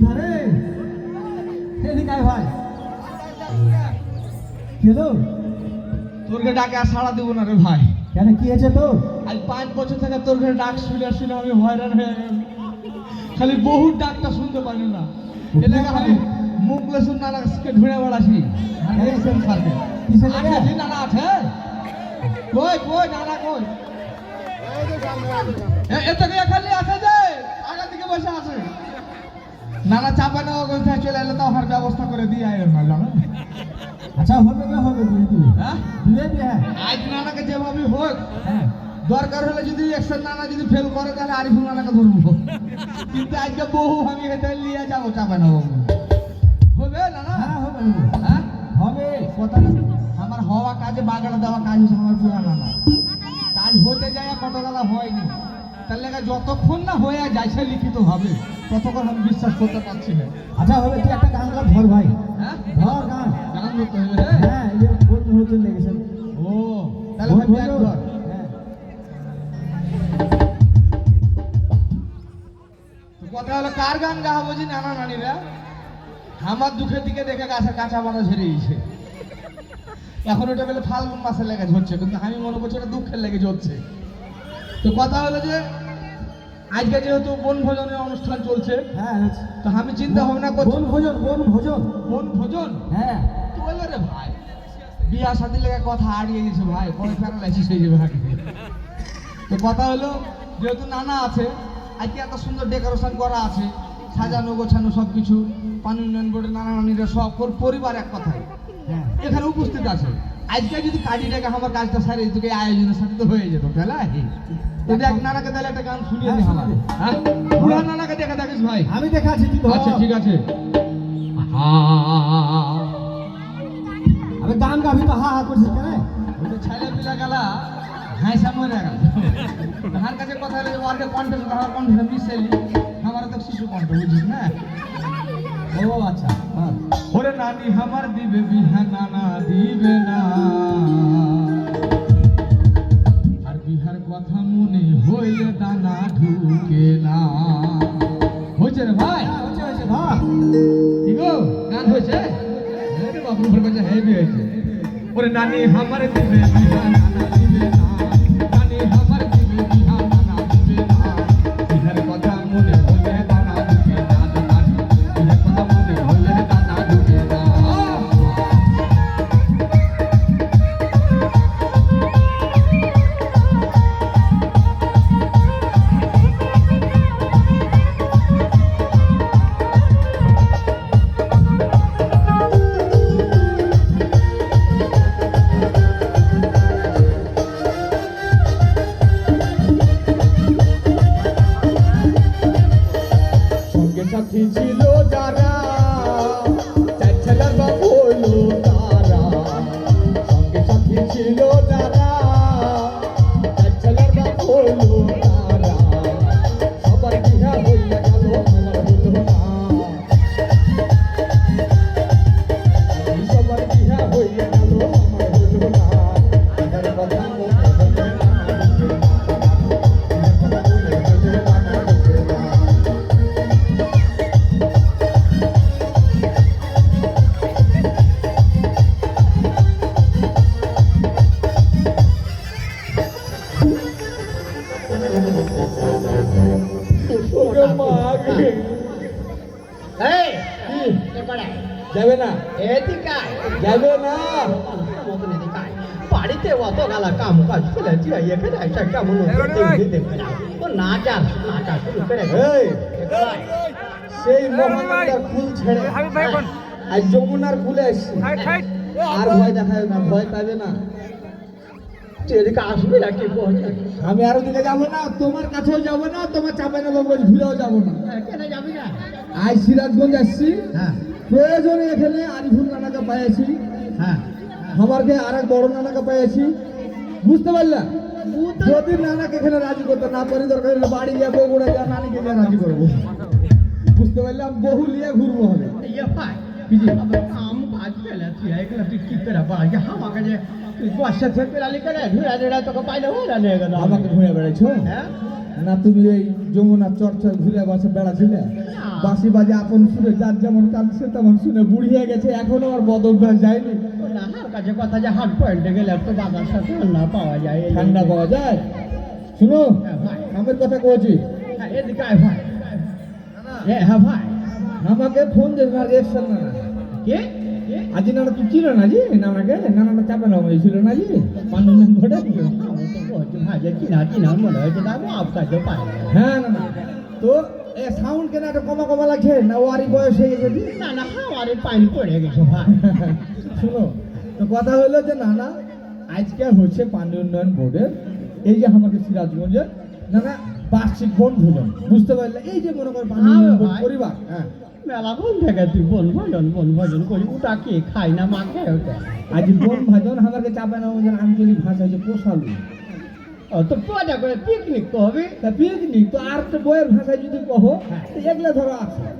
ভূতারে এদিকে আয় ভাই? কেলো তোরকে ডাকে আর সাড়া দেবো না রে ভাই। কেন কি হয়েছে তোর? আজ পাঁচ বছর থেকে তোর ঘরে ডাক শুনে শুনে আমি হয়রান হয়ে গেলাম। খালি বহু ডাকটা শুনতে পারি না। এলাকা খালি মুখ লেসুন নানা কে ঢুঁড়ে বেড়াছি? আছে নানা আছে কই কই নানা কই? এত খালি আছে যে? আগা দিকে বসে আছে। নানা চাপা নেওয়া কোথায় চলে এলে তো আমার ব্যবস্থা করে দিয়ে আয় না জানো? আচ্ছা হবে বে হবে দিবে হ্যাঁ? দিবে আজ নানাকে যেভাবে হোক হ্যাঁ। দরকার হলে যদি একশো নানা যদি ফেল করে তাহলে আরিফুল নানাকে ধরবো। কিন্তু আজকে বহু আমি হেঁটে নিয়ে যাব চাপে নেব হবে নানা? হ্যাঁ হবে হবে। হ্যাঁ? হবে। কথা আমার হওয়া কাজে বাগানে দেওয়া কাজ হচ্ছে আমার পুরা নানা। কাজ হতে যায় কত গেলা হয়নি তার লেগে যতক্ষণ না হয়ে যাইছে লিখিত হবে ততক্ষণ আমি বিশ্বাস করতে পারছি না। আচ্ছা হবে তুই একটা গান গা ধর ভাই। হ্যাঁ? ধর গান। গান হবে। হ্যাঁ? হতে লেগেছে ও তাহলে ভাই ধর হ্যাঁ। তো কথা হলো কার গান গাওয়া বুঝি নানা নানিরা? আমার দুঃখের দিকে দেখে গাছের কাঁচা পাতা ঝরে গেছে এখন ওটা বলে ফাল্গুন মাসের লেগে ঝরছে কিন্তু আমি মনে করছি ওটা দুঃখের লেগে ঝরছে। তো কথা হলো যে আজকে যেহেতু বনভোজনের অনুষ্ঠান চলছে হ্যাঁ তো আমি চিন্তা ভাবনা করছি। বন ভোজন বন ভোজন বনভোজন? হ্যাঁ। তো বলল রে ভাই? বিয়া শাদি লেগে কথা হারিয়ে গেছে ভাই পরে প্যারালাইসিস হয়ে যাবে হাঁটুতে তো কথা হলো যেহেতু নানা আছে আজকে এত সুন্দর ডেকোরেশন করা আছে সাজানো গোছানো সব কিছু পানি উন্নয়ন বোর্ডের নানা নানিরা সব পরিবার এক কথায়। হ্যাঁ। এখানে উপস্থিত আছে। আজকে যদি কাজীটাকে আমার কাজটা সারে তোকে আয়োজনের সাথে তো হয়ে যেত তাহলে তো দেখ নানাকে তাহলে একটা গান শুনিয়ে দে হ্যাঁ, আমার। হ্যাঁ? বুড়া নানাকে দেখে থাকিস ভাই। আমি দেখাচ্ছি তুই আচ্ছা ঠিক আছে। আমি গান গাবি তো হা হা করছিস কেন? ছেলে পিলা গেলা। গেল। তাহার কাছে কথা যে ওয়ার্কে কণ্ঠ তাহার কণ্ঠ মিশাইলি আমার তো শিশু কণ্ঠ বুঝিস না? ও আচ্ছা হ্যাঁ। ওরে নানি আমার দিবে বিহা নানা দিবে নানি আমার দিবে যাবে না যাবে না মতন বাড়িতে অত গালা কাম কাজ ফেলেছি এখানে এসে কেমন দেখবি না ও নাচা নাচা শুরু করে। সেই মহানন্দার ফুল ছেড়ে আর যমুনার ফুলে এসছি আর ভয় দেখাবে না ভয় পাবে না এদিকে আসবি না কি আমি আরও দিকে যাব না তোমার কাছেও যাব না তোমার চাপে নেব বলে ঘুরেও যাব না। কেন যাবি না? আজ সিরাজগঞ্জ আসছি। হ্যাঁ। প্রয়োজনে এখানে আরিফুল নানাকে পেয়েছি হ্যাঁ। আমারকে আর এক বড় নানাকে পেয়েছি বুঝতে পারলা? যদি নানাকে এখানে রাজি করতে না পারি দরকার হলে বাড়ি গিয়ে বগুড়া যা নানিকে যা রাজি করব। বুঝতে পারলাম? বহু নিয়ে ঘুরবো হবে বর্ষা ঘুরা ঘুরা তোকে পাইলে হয়ে নিয়ে গেল আমাকে ঘুরে বেড়াইছো? হ্যাঁ। না তুমি এই যমুনা চর্চা ঘুরে বাসে বেড়াছিলে বাসি বাজে আপন শুনে যার যেমন কাঁদছে তেমন শুনে বুড়িয়ে গেছে। এখনও আর বদ অভ্যাস যায়নি। আমার কাছে কথা যে হাট পয়েন্টে গেলে একটু বাজার সাথে ঠান্ডা পাওয়া যায়। ঠান্ডা পাওয়া যায়? শুনো হ্যাঁ, আমার কথা কয়েছি। হ্যাঁ, এদিকে আয় ভাই। হ্যাঁ হ্যাঁ ভাই। আমাকে ফোন দেবে না রিয়েকশন না? কে? আজি না তুই ছিল না জি নানাকে নানা চাপে না ছিল না জি পান্ডু নাম ঘটে আমি তো বলছি ভাই যে চিনা চিনা মনে হয়েছে না আমি আপনাকে পাই না। হ্যাঁ না না তো এ সাউন্ড কেন একটা কমা কমা লাগছে না ওয়ারি বয়স হয়ে গেছে? না না আমার পানি পড়ে গেছে ভাই শুনো তো কথা হলো যে না না আজকে হচ্ছে পানি উন্নয়ন বোর্ডের এই যে আমাদের সিরাজগঞ্জে না না বার্ষিক বনভোজন বুঝতে পারলে এই যে মনে করো পানি। পরিবার হ্যাঁ মেলা কোন থেকে তুই বন ভজন বন ভজন করি ওটা কে খাই না মা খেয়ে ওটা? আজ বন ভাজন আমাকে চাপে না ওদের আঞ্চলিক ভাষা হচ্ছে পোষালু তো পয়সা করে পিকনিক করবি তা পিকনিক তো আর তো বইয়ের ভাষায় যদি কহো তো এগুলা ধরো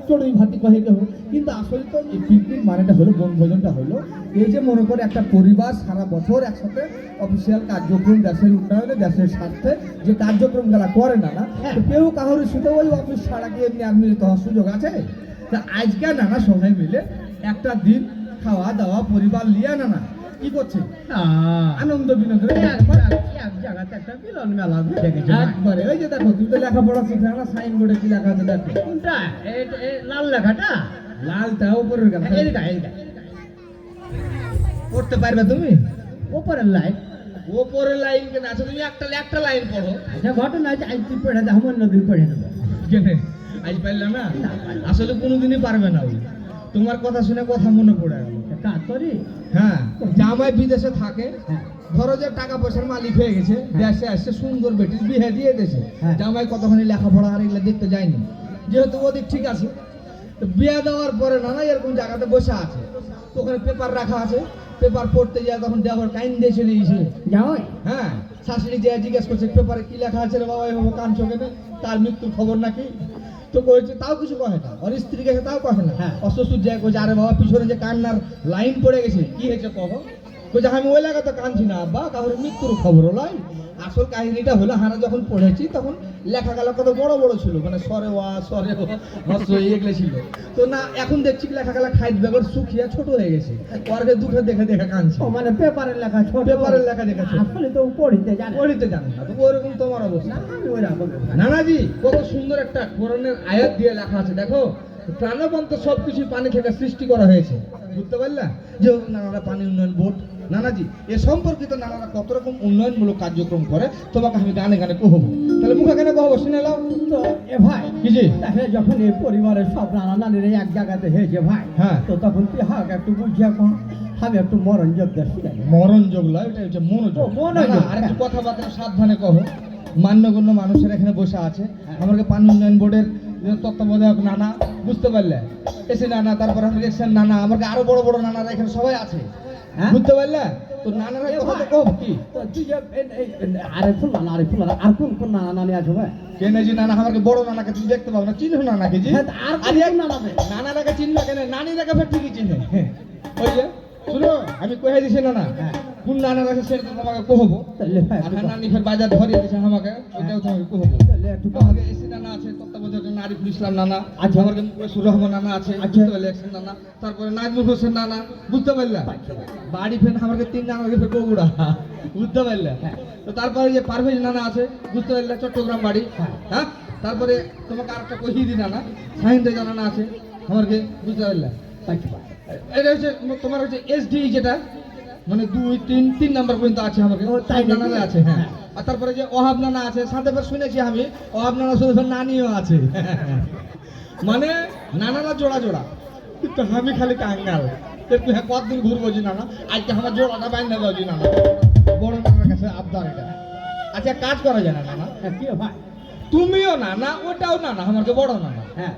চড়ুই ভাতি কহে কেহ কিন্তু আসলে তো এই পিকনিক মানেটা হলো বনভোজনটা হলো এই যে মনে করে একটা পরিবার সারা বছর একসাথে অফিসিয়াল কার্যক্রম দেশের উন্নয়নে দেশের স্বার্থে যে কার্যক্রম কার্যক্রমগুলা করে না না কেউ কাহোর শুধু ওই অফিস ছাড়া গিয়ে এমনি আর মিলিত হওয়ার সুযোগ আছে? তা আজকে নানা সবাই মিলে একটা দিন খাওয়া দাওয়া পরিবার লিয়া নানা কি করছে? আনন্দ বিনোদন জায়গাতে একটা মিলন মেলা ঘুরে গেছে ভাই। একবারে ওই যে দেখো তুমি তো লেখাপড়া শিখে না সাইনবোর্ডে কি লেখা আছে দেখো। কোনটা? এই- এই লাল লেখাটা? লালটা উপরের গান এদিকে এদিকে পড়তে পারবে তুমি? ওপরের লাইন। উপরের লাইন কেন? আছে তুমি একটা একটা লাইন পড়ো। আচ্ছা ঘটনা আছে আজ তুই পড়ে আমার নদীর পড়ে দেবো আজ পারলাম না? আসলে কোনোদিনই পারবে না ওই তোমার কথা শুনে কথা মনে পড়ে গেল। কাজ হ্যাঁ জামাই বিদেশে থাকে হ্যাঁ। ধরো যে টাকা পয়সার মালিক হয়ে গেছে দেশে আসছে সুন্দর বেটির বিয়ে দিয়ে দেশে হ্যাঁ। জামাই কতখানি লেখাপড়া আর এগুলো দেখতে যায়নি। যেহেতু ওদিক ঠিক আছে তো বিয়ে দেওয়ার পরে নানা এরকম জায়গাতে বসে আছে। তো ওখানে পেপার রাখা আছে পেপার পড়তে যায় তখন দেওয়ার কাইন দিয়ে চলে গেছে। হ্যাঁ শাশুড়ি যে জিজ্ঞেস করছে পেপারে কি লেখা আছে রে বাবা? কান চোখে তার মৃত্যুর খবর নাকি? তো কয়েছে তাও কিছু কহে না। ওর স্ত্রী গেছে তাও কহে না। হ্যাঁ। অশ্বশুর যায় কইছে আরে বাবা পিছনে যে কান্নার লাইন পড়ে গেছে কি হয়েছে কহ আমি ওই লাগাতে কাঁদছি না আব্বা কারোর মৃত্যুর খবর আসল কাহিনীটা হলো হারা যখন পড়েছি তখন লেখা গেল কত বড় বড় ছিল মানে সরে ওয়া সরে এগুলো ছিল। তো না এখন দেখছি লেখা গেলা বেগর শুকিয়ে ছোট হয়ে গেছে। ওরকে দুঃখে দেখে দেখে কাঁদছে। মানে পেপারের লেখা ছোট। পেপারের লেখা দেখে আসলে তো পড়িতে জানে পড়িতে জানে না তো ওরকম তোমার অবস্থা। নানাজি কত সুন্দর একটা কোরআনের আয়াত দিয়ে লেখা আছে দেখো। প্রাণবন্ত সবকিছু পানি থেকে সৃষ্টি করা হয়েছে বুঝতে পারলা? যে নানারা পানি উন্নয়ন বোর্ড নানাজি এ সম্পর্কিত নানারা কত রকম উন্নয়নমূলক কার্যক্রম করে তোমাকে আমি গানে গানে কহবো। তাহলে মুখে গানে কহবো শুনে নাও। তো এ ভাই কি জি তাহলে যখন এই পরিবারের সব নানা নানির এক জায়গাতে হয়েছে ভাই হ্যাঁ। তো তখন তুই হাক একটু বুঝিয়া কম আমি একটু মরণ যোগ দেখি মরণ যোগ লয় এটা হচ্ছে মনোযোগ। মনোযোগ। আর একটু কথাবার্তা সাবধানে কহো। মান্যগণ্য মানুষের এখানে বসে আছে। আমাকে পানি উন্নয়ন বোর্ডের তত্ত্বাবধায়ক নানা বুঝতে পারলে? এসে নানা তারপর ইলেকশন নানা আমাকে আরও বড় বড় নানারা এখানে সবাই আছে। হ্যাঁ? বুঝতে পারলে? তো কথা তো কব কি? তুই আরে ফুল নানা আরে ফুল আর কোন কোন নানা নানি আছে ভাই? কেন যে নানা আমাকে বড় নানাকে তুমি দেখতে পাবো না চিনো নানাকে জি হ্যাঁ, আর আরে নানা চিনবে কেন? ফের ঠিকই চিনে ওই যে শুনো আমি কহে দিছি নানা হ্যাঁ। কোন সেটা তো তোমাকে কহবো? আর নানি ফের বাজার ধরিয়ে দিয়েছে আমাকে ওটাও তোমাকে কহবো। তাহলে একটু। আমাকে এসি নানা আছে তত্ত্বাবধায়ক ইসলাম নানা আচ্ছা। আমাকে মুকেশুর রহমান নানা আছে আচ্ছা। বুঝতে নানা তারপরে নাজমুল হোসেন নানা বুঝতে পারলে বাড়ি ফেন আমাকে তিন নানা ফের বগুড়া বুঝতে পারলে হ্যাঁ। তো তারপরে যে পারভেজ নানা আছে বুঝতে পারলে চট্টগ্রাম বাড়ি হ্যাঁ। হ্যাঁ তারপরে তোমাকে আরেকটা কহিদি নানা সাহিন রেজা নানা আছে আমাকে বুঝতে পারলে আচ্ছা। এটা হচ্ছে তোমার হচ্ছে এসডি যেটা মানে দুই তিন তিন নাম্বার পর্যন্ত আছে আমাকে। ও, তাই? নানা আছে হ্যাঁ। আর তারপরে যে অহাব নানা আছে সাথে শুনেছি আমি অহাব নানা শুধু নানিও আছে। মানে নানারা জোড়া জোড়া। কিন্তু আমি খালি কাঙ্গাল। তুই হ্যাঁ কতদিন ঘুরবো জি নানা? আজকে আমার জোড়াটা বাইন দাও জি নানা। বড় নানার কাছে আবদার এটা। আচ্ছা কাজ করা যায় না নানা। হ্যাঁ, কি ভাই? তুমিও নানা ওটাও নানা আমাকে বড় নানা। হ্যাঁ।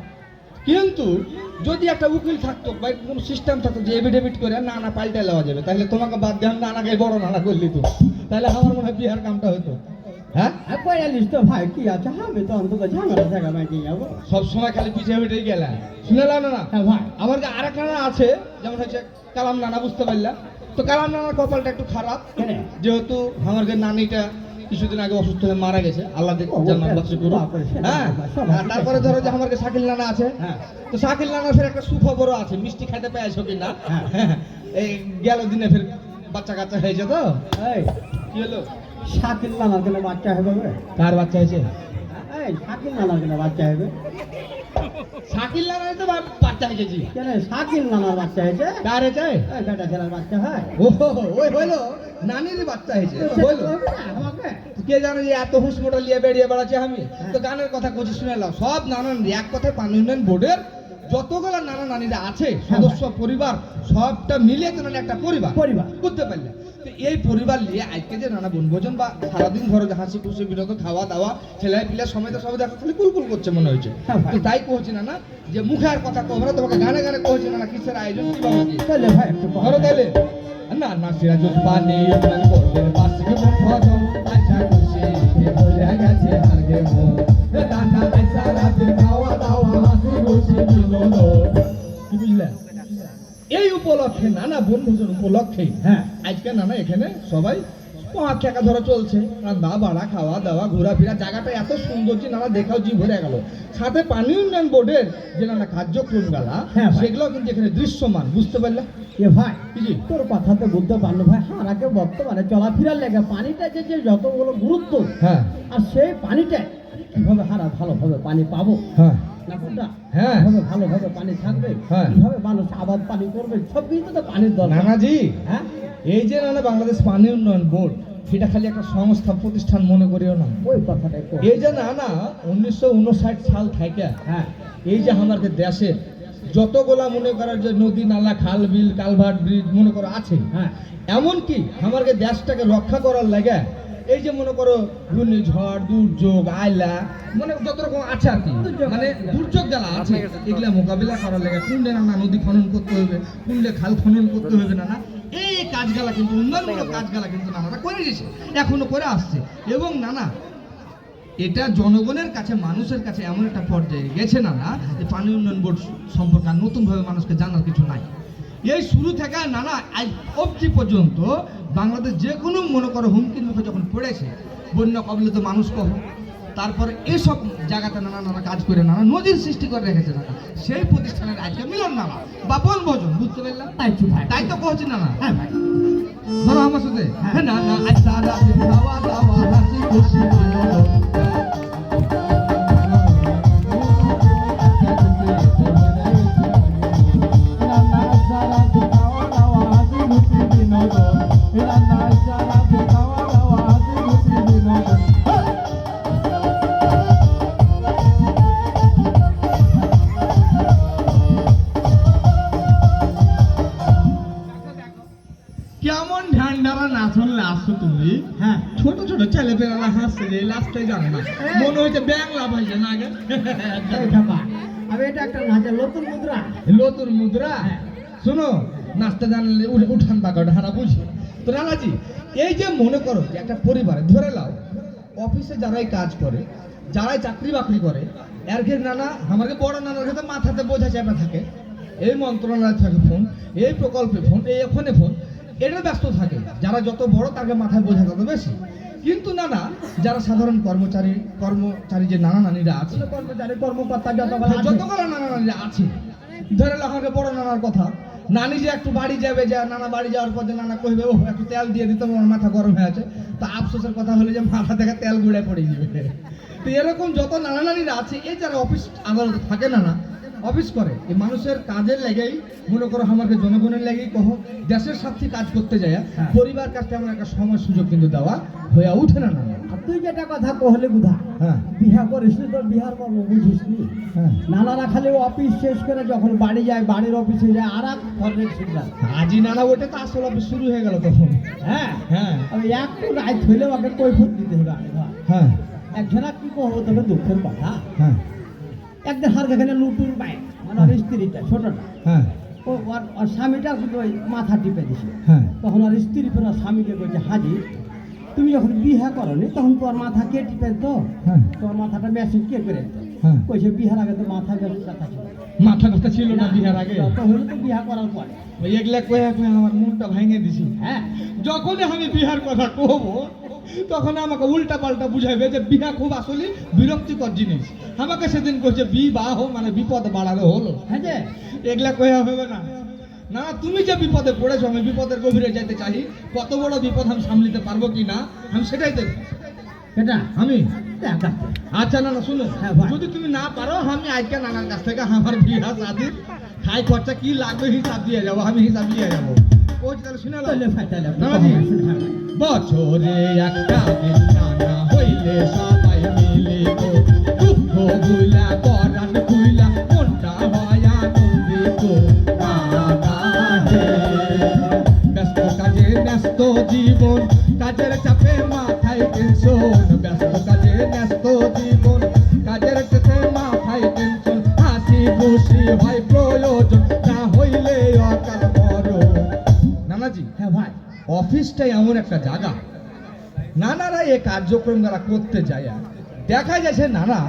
কিন্তু যদি একটা উকিল থাকতো বা কোনো সিস্টেম থাকতো যে এভিডেভিট করে না না পাল্টে নেওয়া যাবে। তাহলে তোমাকে বাদ দিয়ে আমি নানাকে বড় নানা করলি তো তাহলে আমার মনে হয় বিহার কামটা হতো। হ্যাঁ? পঁয়তাল্লিশ তো ভাই কি আছে? আমি তো অন্তত ঝামেলা জায়গা বাইকে যাব। সব খালি পিছিয়ে হেঁটে গেলে। শুনে নাও না হ্যাঁ ভাই। আমার নানা আছে যেমন হচ্ছে কালাম নানা বুঝতে পারলাম তো কালাম নানার কপালটা একটু খারাপ। যেহেতু আমার নানিটা কিছুদিন আগে অসুস্থ হয়ে মারা গেছে। আল্লাহ হ্যাঁ সব আর তারপরে ধরো যে আমার শাকিল নানা আছে। হ্যাঁ। তো শাকিল নানা ফের একটা সুখবরও আছে মিষ্টি খাইতে পেয়েছ কিনা? না এই গেল দিনে ফের বাচ্চা কাচ্চা হয়েছে তো? এই কি হলো? শাকিল নানা কেন বাচ্চা হবে? কার বাচ্চা হয়েছে? শাকিল নানার কেন বাচ্চা হবে। শাকিল নানার তো বাচ্চা হয়েছে কেন শাকিল নানার বাচ্চা হয়েছে? কার হয়েছে? বেটা ছেলের বাচ্চা হয়। ও ওই হইল নানির বাচ্চা হয়েছে। সে হইল? হবে না আমাকে কে জানে যে এত হুঁশ মোটা লিয়ে বেরিয়ে বেড়াচ্ছে আমি? তো গানের কথা কচি শুনে সব নানান এক কথায় পানি বোর্ডের যতগুলো নানা নানিরা আছে সদস্য পরিবার সবটা মিলিয়ে তো একটা পরিবার। পরিবার। বুঝতে পারলে? এই পরিবার নিয়ে আজকে যে নানা বনভোজন বা সারাদিন ঘরে হাসি খুশি বিনোদ খাওয়া দাওয়া ছেলে পিলে সময় তো সবাই দেখা খালি কুলকুল করছে মনে হয়েছে। হ্যাঁ তো তাই কহছি না না যে মুখে আর কথা কব না তোমাকে গানে গানে কহছি না না কিসের আয়োজন কি বাবা কি তাহলে ভাই একটু ধরো তাহলে। না না সিরাজুল পানি মন করবে বাসকে মন ভজন আশা খুশি ভুলে গেছে হারগে মন। রান্না আইসা রাতে খাওয়া দাওয়া হাসি খুশি বিনোদন। কি বুঝলে? এই উপলক্ষে নানা বনভোজন উপলক্ষে হ্যাঁ। আজকে নানা এখানে সবাই পাঁচ টাকা ধরে চলছে। রান্না বাড়া খাওয়া দাওয়া ঘোরাফেরা জায়গাটা এত সুন্দর যে নানা দেখাও জি ভরে গেল। সাথে পানি উন্নয়ন বোর্ডের যে নানা কার্যক্রম গালা হ্যাঁ সেগুলো কিন্তু এখানে দৃশ্যমান বুঝতে পারলে? এ ভাই? তোর কথাতে বুঝতে পারল ভাই হারাকে বর্তমানে চলাফেরার লেগে পানিটা যে যে যতগুলো গুরুত্ব হ্যাঁ। আর সেই পানিটা কীভাবে হারা ভালোভাবে পানি পাবো হ্যাঁ। না হ্যাঁ। কীভাবে ভালোভাবে পানি থাকবে। হ্যাঁ। কীভাবে মানুষ আবাদ পানি করবে সব কিছু তো পানির দরকার। নানাজি হ্যাঁ? এই যে নানা বাংলাদেশ পানি উন্নয়ন বোর্ড সেটা খালি একটা সংস্থা প্রতিষ্ঠান মনে করিও না। ওই কথাটাই কর। এই যে নানা উনিশশো উনষাট সাল থেকে হ্যাঁ। এই যে আমাদের দেশের যতগুলা মনে করার যে নদী নালা খাল বিল কালভার্ট ব্রিজ মনে করো আছে। হ্যাঁ। এমনকি আমাদের দেশটাকে রক্ষা করার লাগে এই যে মনে করো ঘূর্ণিঝড় দুর্যোগ আয়লা মানে যত রকম আছে আর কি। মানে দুর্যোগ যারা আছে এগুলা মোকাবিলা করার লাগে কুণ্ডে নানা নদী খনন করতে হবে কুণ্ডে খাল খনন করতে হবে না না এই কাজগুলা কিন্তু উন্নয়নমূলক কাজগুলা কিন্তু নানারা করে দিয়েছে এখনও করে আসছে। এবং নানা এটা জনগণের কাছে মানুষের কাছে এমন একটা পর্যায়ে গেছে না না যে পানি উন্নয়ন বোর্ড সম্পর্কে নতুনভাবে মানুষকে জানার কিছু নাই। এই শুরু থেকে নানা আজ অবধি পর্যন্ত বাংলাদেশ যে কোনো মনে করো হুমকির মুখে যখন পড়েছে বন্য কবলিত মানুষ কহ তারপর এসব জায়গাতে নানা নানা কাজ করে নানা নজির সৃষ্টি করে রেখেছে নানা। সেই প্রতিষ্ঠানের আজকে মিলন নানা বা বনভোজন বুঝতে পারলাম? তাই তো ভাই তাই তো কহছি নানা। হ্যাঁ ভাই। ধরো আমার সাথে। হ্যাঁ। না না আজ সারা দিন দাওয়া হাসি খুশি শোনো নাচতে জানলে উঠ- উঠান বাগাটা হারা বুঝি। তো রানাজি এই যে মনে করো যে একটা পরিবারে ধরে লাও অফিসে যারাই কাজ করে যারাই চাকরি বাকরি করে এর ঘের নানা আমাকে বড় নানার কাছে মাথাতে বোঝা চাপা থাকে। এই মন্ত্রণালয় থাকে ফোন এই প্রকল্পে ফোন এই ওখানে ফোন এটা ব্যস্ত থাকে। যারা যত বড় তাকে মাথায় বোঝা তত বেশি। কিন্তু নানা যারা সাধারণ কর্মচারী কর্মচারী যে নানা নানিরা আছে কর্মচারী কর্মকর্তা যতগুলো যতগুলো নানা নানি আছে ধরে নাও আমাকে বড় নানার কথা নানি যে একটু বাড়ি যাবে, যা নানা বাড়ি যাওয়ার পর যে নানা কইবে ও একটু তেল দিয়ে দিতে আমার মাথা গরম হয়ে আছে। তা আফসোসের কথা হলো যে মাথা থেকে তেল গুড়ে পড়ে যাবে তো এরকম যত নানা নানিরা আছে, এ যারা অফিস আদালতে থাকে না না অফিস করে এই মানুষের কাজের লেগেই মনে করো আমাকে জনগণের লেগেই কহ দেশের স্বার্থে কাজ করতে যায় হ্যাঁ। পরিবার কাছ আমার একটা সময় সুযোগ কিন্তু দেওয়া হয়ে ওঠে না না আর তুই যেটা কথা কহলে বুধা হ্যাঁ। বিহা করিস নি তোর বিহার কর্ম বুঝিস নি? হ্যাঁ। নানারা খালি অফিস শেষ করে যখন বাড়ি যায় বাড়ির অফিসে যায় আর এক ধরনের সিদ্ধান্ত আজই নানা ওটা তো আসল অফিস শুরু হয়ে গেল তখন। হ্যাঁ। হ্যাঁ। আমি একটু রায় থইলে ওকে কৈফত দিতে হবে। হ্যাঁ। একজনা কি করব তবে দুঃখের কথা? হ্যাঁ। হার এখানে লুটুর পায় মানে ওর স্ত্রীটা ছোটটা। হ্যাঁ। ও ওর ওর স্বামীটা ওই মাথা টিপে দিছে। হ্যাঁ। তখন আর স্ত্রী ফের ওর স্বামীকে বলছে হাজি তুমি যখন বিহা করনি তখন তোর মাথা কে টিপে তো হ্যাঁ। তোর মাথাটা মেশিন কে করে হ্যাঁ। কইছে বিহার আগে তো মাথা বেশি কথা ছিল। মাথা কথা ছিল না বিহার আগে? তো হলো তো বিহা করার পরে। ওই এক লাখ কয়ে আমার মুখটা ভেঙে দিছি। হ্যাঁ। যখনই আমি বিহার কথা কহব তখন আমাকে উল্টা পাল্টা বুঝাইবে যে বিয়া খুব আসলে বিরক্তিকর জিনিস। আমাকে সেদিন কইছে বিবাহ মানে বিপদ বাড়ালে হলো। হ্যাঁ যে? এগুলা কইয়া হবে না। না তুমি যে বিপদে পড়েছো আমি বিপদের গভীরে যেতে চাই। কত বড় বিপদ আমি সামলিতে পারব কি না? আমি সেটাই দেখি এটা আমি। আচ্ছা না না শুনো। হ্যাঁ, যদি তুমি না পারো আমি আজকে নানার কাছ থেকে আমার বিয়া শাদির খাই খরচা কি লাগবে হিসাব দিয়ে যাব আমি হিসাব দিয়ে যাব। কোচ তাহলে শুনে নাও। তাহলে ভাই বছরে একটা দিন নানা হইলে সবাই মিলে দুঃখ ভুলা করান ভুলা মনটা হয় আনন্দিত। ব্যস্ত কাজে, ব্যস্ত জীবন, কাজের চাপে অফিসটাই এমন একটা জায়গা। নানারা এই কার্যক্রম যারা করতে যায় আর দেখা যাচ্ছে নানা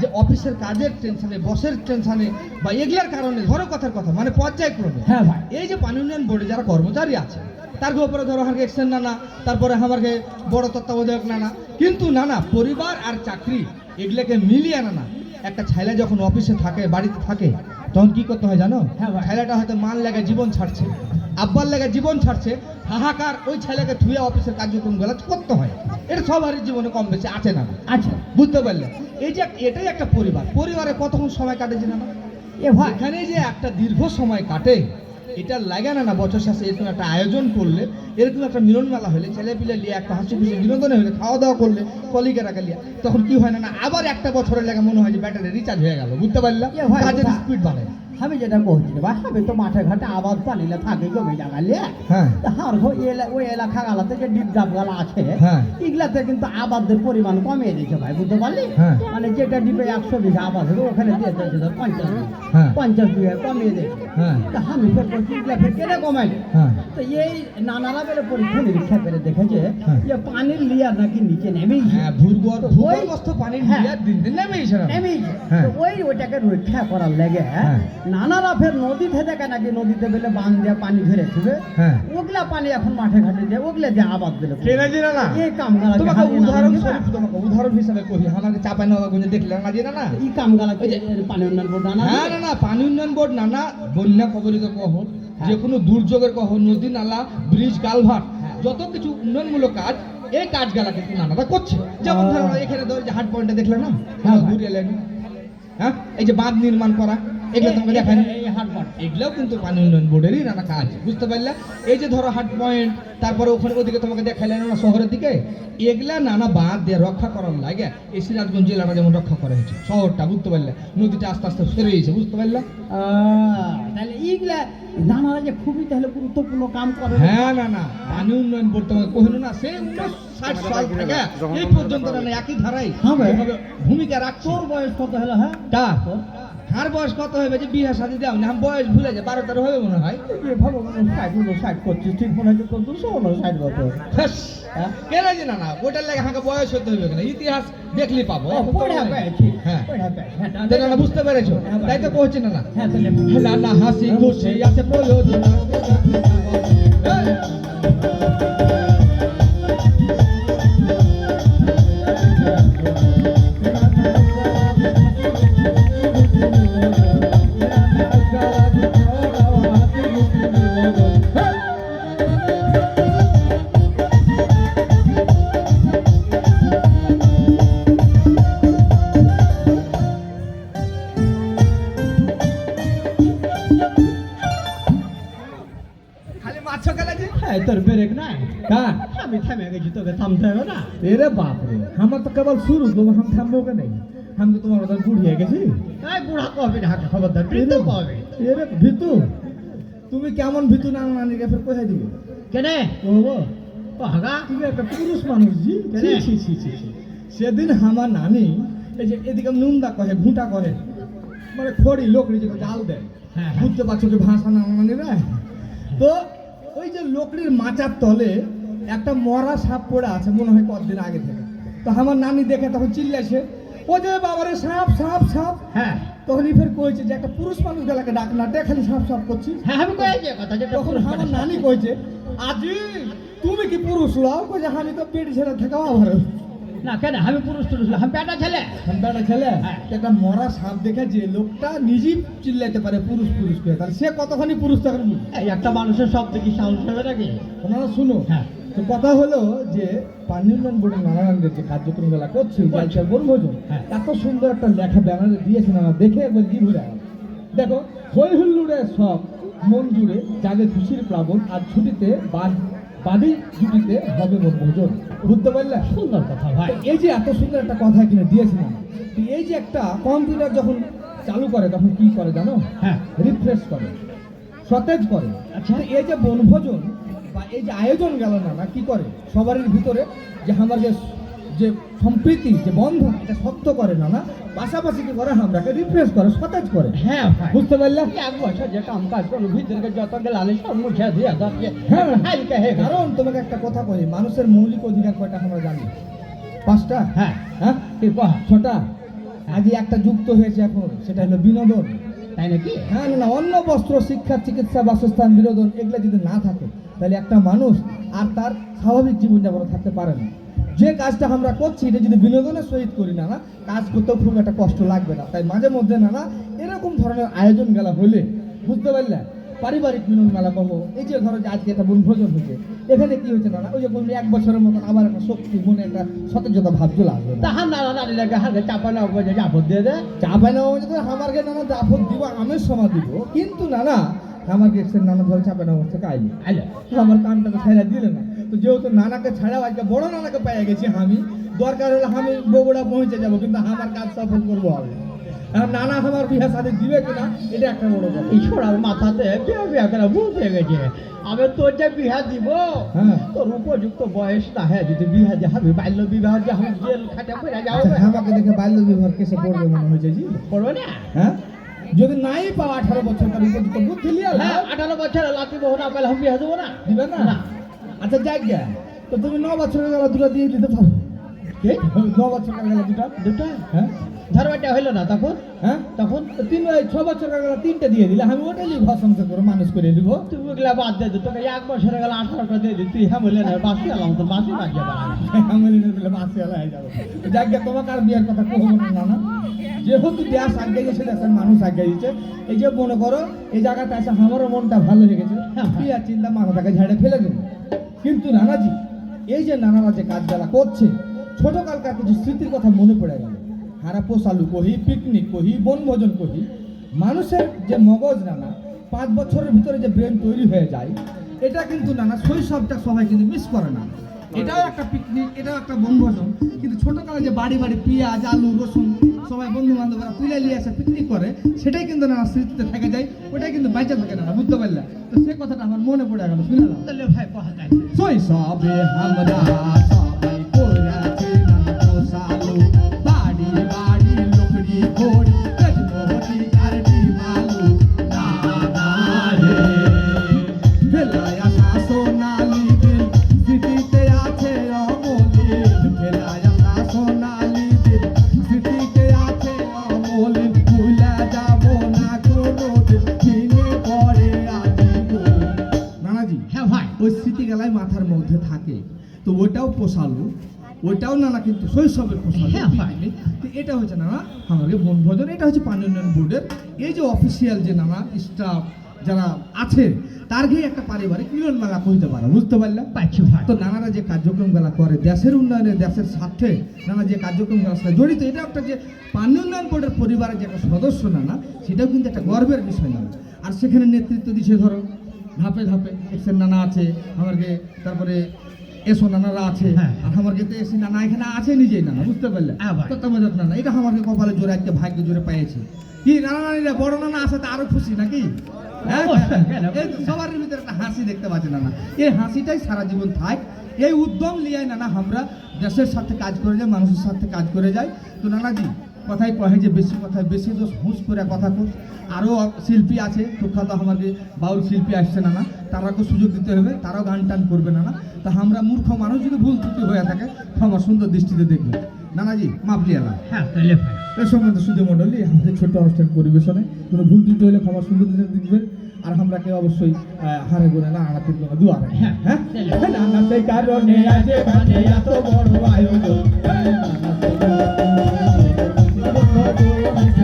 যে অফিসের কাজের টেনশনে বসের টেনশনে বা এগুলার কারণে ধরো কথার কথা মানে পর্যায়ক্রমে। হ্যাঁ ভাই। এই যে পানি উন্নয়ন বোর্ডে যারা কর্মচারী আছে তার উপরে ধরো আমাকে এক্সেন নানা তারপরে আমাকে বড় তত্ত্বাবধায়ক নানা। কিন্তু নানা পরিবার আর চাকরি এগুলোকে মিলিয়ে নানা একটা ছেলে যখন অফিসে থাকে বাড়িতে থাকে তখন কি করতে হয় জানো? হ্যাঁ। ছেলেটা হয়তো মান লেগে জীবন ছাড়ছে আব্বার লেগে জীবন ছাড়ছে হাহাকার ওই ছেলেকে থুয়ে অফিসের কার্যক্রমগুলো করতে হয়। এটা সবারই জীবনে কম বেশি আছে না? আচ্ছা বুঝতে পারলে? এই যে এটাই একটা পরিবার। পরিবারে কতক্ষণ সময় কাটে না এ ভাই। এখানে যে একটা দীর্ঘ সময় কাটে এটা লাগে না না বছর শেষে এরকম একটা আয়োজন করলে এরকম একটা মিলন মেলা হলে ছেলে পিলে নিয়ে একটা হাসি খুশি বিনোদনে হলে খাওয়া দাওয়া করলে কলিগেরা লিয়া তখন কি হয় না না আবার একটা বছরের লেগে মনে হয় যে ব্যাটারি রিচার্জ হয়ে গেল বুঝতে পারলাম কাজের স্পিড বাড়ে আমি যেটা ভাই আমি তো মাঠে ঘাটে আবাদ পানিলে থাকে জমি লিয়ে হ্যাঁ ওই এলাকা গালাতে যে ডিপ ডাব গালা আছে হ্যাঁ। এগুলাতে কিন্তু আবাদের পরিমাণ কমিয়ে দিয়েছে ভাই বুঝতে পারলি হ্যাঁ। মানে যেটা ডিপে একশো বিঘা আবাদ হবে ওখানে দিয়ে দিয়েছে পঞ্চাশ। পঞ্চাশ বিঘা কমিয়ে দিয়েছে তা আমি ফের এগুলা ফের কেটে কমাইলে তো এই বেলে পরীক্ষা নিরীক্ষা করে দেখেছে। যে পানির লিয়ার নাকি নিচে নেমেই ভূগর্ভস্থ পানির। লিয়ার দিন দিন নেমেই হ্যাঁ। ওই ওইটাকে রক্ষা করার লেগে নানারা ফের নদী থেকে নাকি নদীতে বেলে বাঁধ দিয়ে পানি ধরে থুবে হ্যাঁ। ওগুলা পানি এখন মাঠে ঘাটে দিয়ে ওগুলা দিয়ে আবাদ দিলে কেনা জিরা না? এই কাম গালা তোমাকে উদাহরণ স্বরূপ তোমাকে উদাহরণ হিসাবে কহি আমাকে চাপাই নেওয়া গুঞ্জে দেখলে না জিরা না? এই কাম গালা পানি উন্নয়ন বোর্ড আনা হ্যাঁ না না পানি উন্নয়ন বোর্ড নানা। বন্যা কবলিত কহ হ্যাঁ। যে কোনো দুর্যোগের কহ নদী নালা ব্রিজ কালভার্ট যত কিছু উন্নয়নমূলক কাজ এই কাজগুলা কিন্তু নানারা করছে। যেমন ধরো এখানে ধরো যে হাট পয়েন্টে দেখলে না? হ্যাঁ, ঘুরে এলেন। হ্যাঁ? এই যে বাঁধ নির্মাণ করা। এগুলো দেখানি এগুলোও কিন্তু পানি উন্নয়ন বোর্ডেরই নানা কাজ বুঝতে পারলে? এই যে ধরো হাট পয়েন্ট তারপরে ওখানে ওদিকে তোমাকে দেখাইলে না শহরের দিকে এগুলা নানা বাঁধ দিয়ে রক্ষা করার লাগে। এই সিরাজগঞ্জ জেলাটা যেমন রক্ষা করা হয়েছে শহরটা বুঝতে পারলে? নদীটা আস্তে আস্তে সরে গেছে বুঝতে পারলে? তাহলে এইগুলা নানারা যে খুবই তাহলে গুরুত্বপূর্ণ কাম করে। হ্যাঁ না না পানি উন্নয়ন বোর্ড তোমাকে কহিল না সে ষাট সাল থেকে এই পর্যন্ত একই ধারাই ভূমিকা রাখছো। তোর বয়স কত হলো হ্যাঁ? তা? আর বয়স কত হবে যে বিয়ে শাদি দেওয়া না বয়স ভুলে যায় বারো তেরো হবে মনে হয়। ভাবো ষাট ষাট করছিস ঠিক মনে হচ্ছে তোর দুশো ষাট বছর। হ্যাঁ কেন যে না না ওটার লাগে আমাকে বয়স হতে হবে কেন? ইতিহাস দেখলি পাবো। হ্যাঁ হ্যাঁ, না, বুঝতে পেরেছ? তাই তো কহছি না না। হ্যাঁ না হাসি খুশি আছে প্রয়োজন। খালি মাছ হ্যাঁ তোর ব্রেক নাই। কার আমি থেমে গেছি তোকে থামতে হবে না। এরে বাপ রে আমার তো কেবল শুরু তো হাম থামবো কেন? আমি তো তোমার মতন বুড়িয়ে গেছি। এই বুড়া কবে ঢাকা? খবরদার কিন্তু কবে? এরে ভিতু তুমি কেমন ভিতু না ফের কোথায় দিবে? কেনে? ও তুমি একটা পুরুষ মানুষ জি কেনে? ছি, ছি, ছি, ছি, ছি। সেদিন আমার নানি এই যে এদিকে নুন্দা কহে ঘুঁটা করে মানে খড়ি লোকড়ি যেটা জাল দেয় হ্যাঁ, হ্যাঁ। বুঝতে পারছ কি ভাষা না নানিরা তো ওই যে লোকড়ির মাচার তলে একটা মরা সাপ পড়ে আছে মনে হয় কতদিন আগে থেকে। তো আমার নানি দেখে তখন চিল্লাছে ও যে বাবারে সাপ সাপ সাপ! হ্যাঁ। তখন ফের কইছে যে একটা পুরুষ মানুষ গেলাকে ডাক না খালি সাপ সাপ করছি। হ্যাঁ আমি কয়ে যে কথা যে তখন আমার নানি কইছে আজি তুমি কি পুরুষ? লও যে আমি তো পেট ছেড়ে থাকা আবার না কেন? আমি পুরুষ টুরুষ আমি বেটা ছেলে। বেটা ছেলে? হ্যাঁ। একটা মরা সাপ দেখে যে লোকটা নিজেই চিল্লাইতে পারে পুরুষ পুরুষ করে। তাহলে সে কতখানি পুরুষ তখন এই একটা মানুষের সব দেখি সাহস হবে নাকি? ওনারা শুনো হ্যাঁ। তো কথা হলো যে পানি উন্নয়ন বোর্ডের নারায়ণদের যে কার্যক্রমগুলো করছে। বনভোজন। এত সুন্দর একটা লেখা ব্যানারে দিয়েছেন আমার দেখে একবার কি ঘুরে দেখো হই হুল্লুড়ে সব মন জুড়ে জাগে খুশির প্লাবন আর ছুটিতে বাদ- বাদী জুটিতে হবে বনভোজন বুঝতে পারলে? সুন্দর কথা ভাই। এই যে এত সুন্দর একটা কথা এখানে দিয়েছিলাম তো এই যে একটা কম্পিউটার যখন চালু করে তখন কি করে জানো? হ্যাঁ। রিফ্রেশ করে সতেজ করে। আচ্ছা। এই যে বনভোজন বা এই যে আয়োজন গেল না না কি করে? সবারই ভিতরে যে আমার যে যে সম্প্রীতি যে বন্ধন এটা শক্ত করে না না? পাশাপাশি কি করে? আমরাকে রিফ্রেশ করে সতেজ করে। হ্যাঁ বুঝতে পারলে? এক বছর যে কাম কাজ করল ভিতরে যত গেলালে সব মুছে দিয়ে হ্যাঁ। হালকা হয়ে গেল কারণ তোমাকে একটা কথা কই মানুষের মৌলিক অধিকার কয়টা আমরা জানি? পাঁচটা? হ্যাঁ। হ্যাঁ? ছটা? আজই একটা যুক্ত হয়েছে এখন সেটা হলো বিনোদন। তাই নাকি? হ্যাঁ না না অন্য বস্ত্র শিক্ষা চিকিৎসা বাসস্থান বিনোদন এগুলো যদি না থাকে তাহলে একটা মানুষ আর তার স্বাভাবিক জীবনযাপন থাকতে পারে না। যে কাজটা আমরা করছি এটা যদি বিনোদনের সহিত করি না না কাজ করতেও খুব একটা কষ্ট লাগবে না। তাই মাঝে মধ্যে না না এরকম ধরনের আয়োজন গেলা হলে বুঝতে পারলে পারিবারিক মিলন মেলা কহ এই যে ধরো যে আজকে একটা বনভোজন হয়েছে এখানে কি হয়েছে না না ওই যে বললি এক বছরের মতন আবার একটা শক্তি মনে একটা সতেজতা ভাব চলে আসবে। না তাহার নানা লাগে হাতে চাপা না উপরে জাপত দিয়ে দে। চাপাই না হচ্ছে আমাকে নানা জাফর দিব আমের সময় দিব। কিন্তু নানা আমার গেছেন নানা ধরে চাপে না হচ্ছে কাইলি আলো আমার কানটা তো ছাড়া দিলে না। তো যেহেতু নানাকে ছাড়াও আজকে বড় নানাকে পেয়ে গেছি আমি। দরকার হলে আমি বগুড়া পৌঁছে যাব কিন্তু আমার কাজ সফল করব হবে আর নানা আমার বিয়ে সাথে দিবে কিনা এটা একটা বড় কথা। এই ছোড়ার মাথাতে বিয়া বিয়া করে ভূত হয়ে গেছে। আমি তোর যে বিহা দিব হ্যাঁ। তোর উপযুক্ত বয়স না হ্যাঁ যদি বিহা যে হবে বাল্য বিবাহ যে আমি জেল খাটে পড়ে যাও। আচ্ছা আমাকে দেখে বাল্য বিবাহ কেসে পড়বে মনে হয়েছে জি? করব না? হ্যাঁ? যদি নাই পাও আঠারো বছর তার উপযুক্ত বুদ্ধি লিয়া হ্যাঁ আঠারো বছর লাতি বহু না পেলে আমি বিয়া দেবো না। দিবে না। আচ্ছা যাই গিয়া। তো তুমি ন বছরের গেলা দুটো দিয়ে দিতে পারো। কি? ন বছরের গেলা দুটা? দুটা? হ্যাঁ। ধরবাটা হইল না তখন? হ্যাঁ। তখন? তিন ছ বছর গেল তিনটে দিয়ে দিলে আমি ওটাই যে ঘর সংসার করে মানুষ করে দিব তুমি ওগুলা বাদ দে দে, তোকে এক বছরে গেলে আঠারোটা দিয়ে দিই তুই হ্যাঁ বললে না বাসি এলাম তো বাসি বেড়াবি আমি বলে মাসি আলা হয়ে যাব। যাক গে তোমাকে আর বিয়ের কথা কহবো না না যেহেতু দেশ আগে গেছে দেশের মানুষ আগে গেছে এই যে মনে করো এই জায়গাটা এসে আমারও মনটা ভালো হয়ে। গেছে বিয়ার চিন্তা মাথা মাথাটাকে ঝাড়ে ফেলে দেবো কিন্তু নানাজি, এই যে নানারা যে কাজ যারা করছে, ছোটকালকার কিছু স্মৃতির কথা মনে পড়ে গেল। হারা পোষালু কহি পিকনিক কহি, বনভোজন কহি, মানুষের যে মগজ নানা, পাঁচ বছরের ভিতরে যে ব্রেন তৈরি হয়ে যায়, এটা কিন্তু নানা শৈশবটা সবাই কিন্তু মিস করে না। এটাও একটা পিকনিক এটাও একটা বনভোজন। কিন্তু ছোটকালে যে বাড়ি বাড়ি পেঁয়াজ আলু রসুন সবাই বন্ধু বান্ধবরা তুলে নিয়ে আসে পিকনিক করে সেটাই কিন্তু না স্মৃতিতে থেকে যায় ওটাই কিন্তু বাঁচা থাকে না বুঝতে পারলে তো সে কথাটা আমার মনে পড়ে গেল শুনে ভাই শৈশবে আমরা ওইটাও নানা কিন্তু শৈশবের পোষালো হ্যাঁ, এটা হচ্ছে নানা আমাদের বনভোজন এটা হচ্ছে পানি উন্নয়ন বোর্ডের। এই যে অফিসিয়াল যে নানা স্টাফ যারা আছে তার ঘেয়ে একটা পারিবারিক মিলন মেলা কইতে পারে বুঝতে পারলাম তো নানারা যে কার্যক্রমগুলো করে দেশের উন্নয়নে দেশের স্বার্থে নানা যে কার্যক্রমগুলোর সাথে জড়িত এটা একটা যে পানি উন্নয়ন বোর্ডের পরিবারের যে একটা সদস্য নানা সেটাও কিন্তু একটা গর্বের বিষয় নানা। আর সেখানে নেতৃত্ব দিচ্ছে ধরো ধাপে ধাপে এক্সের নানা আছে আমার গে তারপরে এসো নানারা আছে। হ্যাঁ। আর আমার গেতে এসে নানা এখানে আছে নিজেই নানা বুঝতে পারলে? হ্যাঁ তো তোমার নানা এটা আমাকে কপালে জোরে একটা ভাগ্য জোরে পেয়েছে। কি নানা নানিরা বড় নানা আছে তা আরও খুশি নাকি? হ্যাঁ? সবার ভিতরে একটা হাসি দেখতে পাচ্ছি না না এই হাসিটাই সারা জীবন থাক। এই উদ্যম লিয়ে না না আমরা দেশের সাথে কাজ করে যাই মানুষের সাথে কাজ করে যাই। তো নানাজি কথাই কহে যে বেশি কথায় বেশি দোষ হুঁশ করে কথা কো আরও শিল্পী আছে প্রখ্যাত আমাদের বাউল শিল্পী আসছে না না তারাকে সুযোগ দিতে হবে তারাও গান টান করবে না না তা আমরা মূর্খ মানুষ যদি ভুল ত্রুটি হয়ে থাকে ক্ষমা সুন্দর দৃষ্টিতে দেখবে। নানাজি মাপলি আলা হ্যাঁ তাহলে ভাই। এর সম্বন্ধে মণ্ডলী আমাদের ছোট্ট অনুষ্ঠান পরিবেশনে কোনো ভুল ত্রুটি হলে ক্ষমা সুন্দর দৃষ্টিতে দেখবে। আর আমরা কে অবশ্যই হারে গুনে না আনা আনাতির জন্য দুয়ার। হ্যাঁ। হ্যাঁ? নানা সেই কারণে আজ এখানে এত বড় আয়োজন। I'm